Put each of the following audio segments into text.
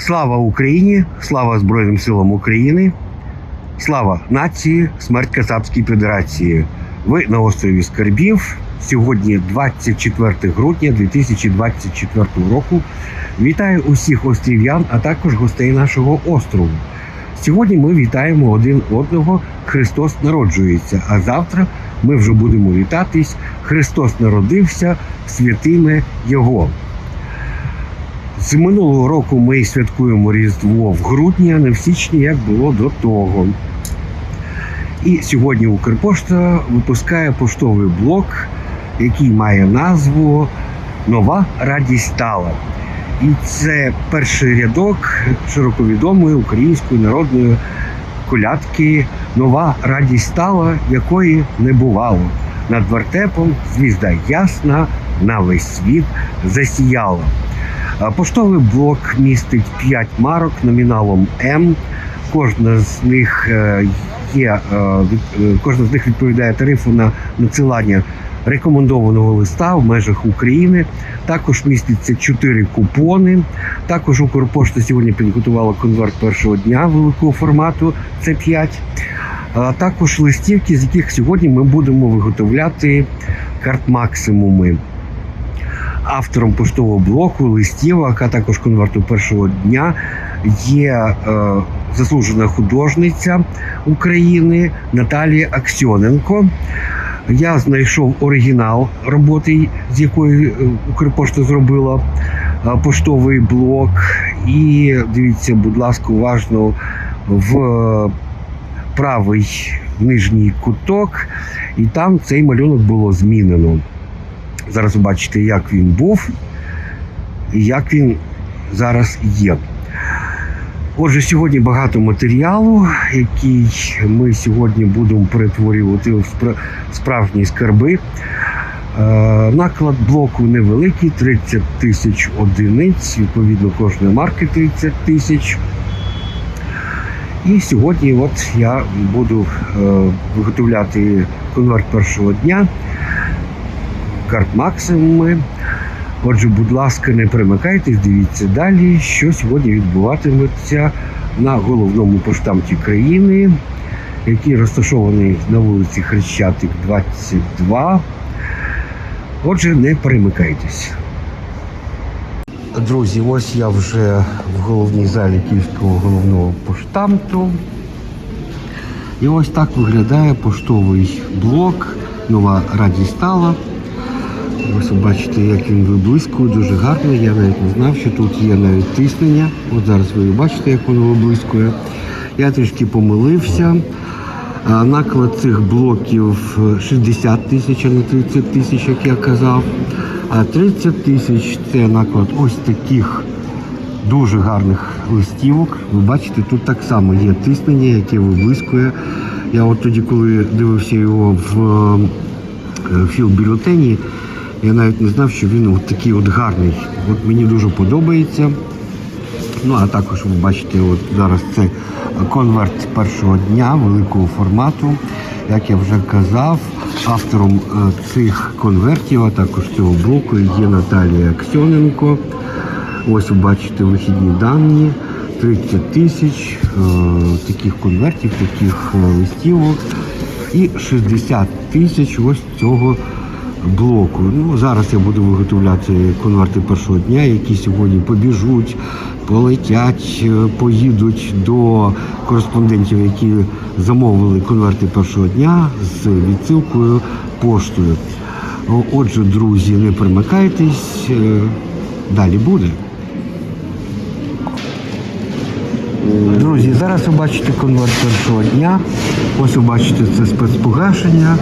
Слава Україні! Слава Збройним силам України! Слава нації! Смерть Кацапській Федерації! Ви на острові Скарбів. Сьогодні 24 грудня 2024 року. Вітаю усіх острів'ян, а також гостей нашого острову. Сьогодні ми вітаємо один одного. Христос народжується. А завтра ми вже будемо вітатись. Христос народився, святиме Його. З минулого року ми святкуємо Різдво в грудні, а не в січні, як було до того. І сьогодні Укрпошта випускає поштовий блок, який має назву Нова радість стала. І це перший рядок широковідомої української народної колядки Нова радість стала, якої не бувало. Над вертепом звізда ясна на весь світ засіяла. Поштовий блок містить 5 марок номіналом М. Кожна з них е, є е, е, кожна з них відповідає тарифу на надсилання рекомендованого листа в межах України. Також міститься 4 купони. Також Укрпошта сьогодні підготувала конверт першого дня великого формату. Це 5. А також листівки, з яких сьогодні ми будемо виготовляти карт максимуми автором поштового блоку листівок, а також конверту першого дня є е, заслужена художниця України Наталія Аксьоненко. Я знайшов оригінал роботи, з якої е, Укрпошта зробила е, поштовий блок. І дивіться, будь ласка, уважно в е, правий нижній куток, і там цей малюнок було змінено. Зараз бачите, як він був і як він зараз є. Отже, сьогодні багато матеріалу, який ми сьогодні будемо перетворювати в справжні скарби. Е, Наклад блоку невеликий 30 тисяч одиниць, відповідно, кожної марки 30 тисяч. І сьогодні от я буду е, виготовляти конверт першого дня карт максимуми. Отже, будь ласка, не перемикайтесь, дивіться далі, що сьогодні відбуватиметься на головному поштамті країни, який розташований на вулиці Хрещатик 22. Отже, не перемикайтесь. Друзі, ось я вже в головній залі Київського головного поштамту. І ось так виглядає поштовий блок. Нова радість стала. Ось ви бачите, як він виблискує, дуже гарно. Я навіть не знав, що тут є навіть тиснення. От зараз ви бачите, як воно виблискує. Я трішки помилився. Наклад цих блоків 60 тисяч, а не 30 тисяч, як я казав. А 30 тисяч це наклад ось таких дуже гарних листівок. Ви бачите, тут так само є тиснення, яке виблискує. Я от тоді, коли дивився його в е, філ-бюлетені, я навіть не знав, що він от такий от гарний. От мені дуже подобається. Ну а також ви бачите, от зараз це конверт першого дня великого формату. Як я вже казав, автором е, цих конвертів, а також цього блоку є Наталія Аксьоненко. Ось ви бачите вихідні дані. 30 тисяч е, таких конвертів, таких е, листівок і 60 тисяч ось цього блоку. Ну, зараз я буду виготовляти конверти першого дня, які сьогодні побіжуть, полетять, е, поїдуть до кореспондентів, які замовили конверти першого дня з відсилкою поштою. Отже, друзі, не примикайтесь, е, далі буде. Зараз ви бачите конверт першого дня. Ось ви бачите це спецпогашення,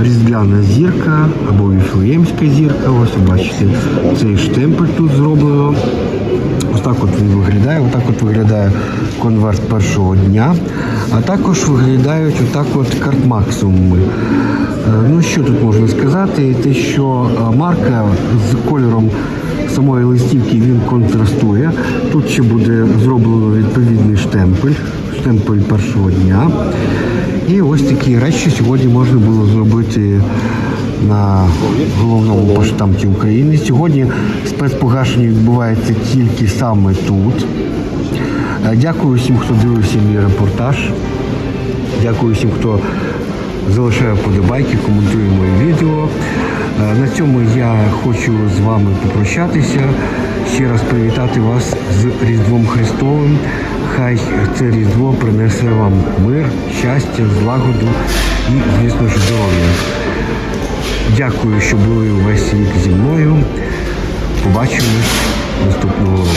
різдвяна зірка або віфлеємська зірка. Ось ви бачите цей штемпель тут зроблено. Ось так от він виглядає. Отак от виглядає конверт першого дня. А також виглядають отак от карт максимуми. Е, Ну що тут можна сказати? Те, що е, марка з кольором самої листівки він контрастує. Тут ще буде зроблено відповідний штемпель, штемпель першого дня. І ось такі речі сьогодні можна було зробити на головному поштамті України. Сьогодні спецпогашення відбувається тільки саме тут. Е, Дякую всім, хто дивився мій репортаж. Дякую всім, хто залишає вподобайки, коментує мої відео. Е, На цьому я хочу з вами попрощатися. Ще раз привітати вас з Різдвом Христовим. Хай це Різдво принесе вам мир, щастя, злагоду і, звісно ж, здоров'я. Дякую, що були увесь рік зі мною. Побачимось наступного року.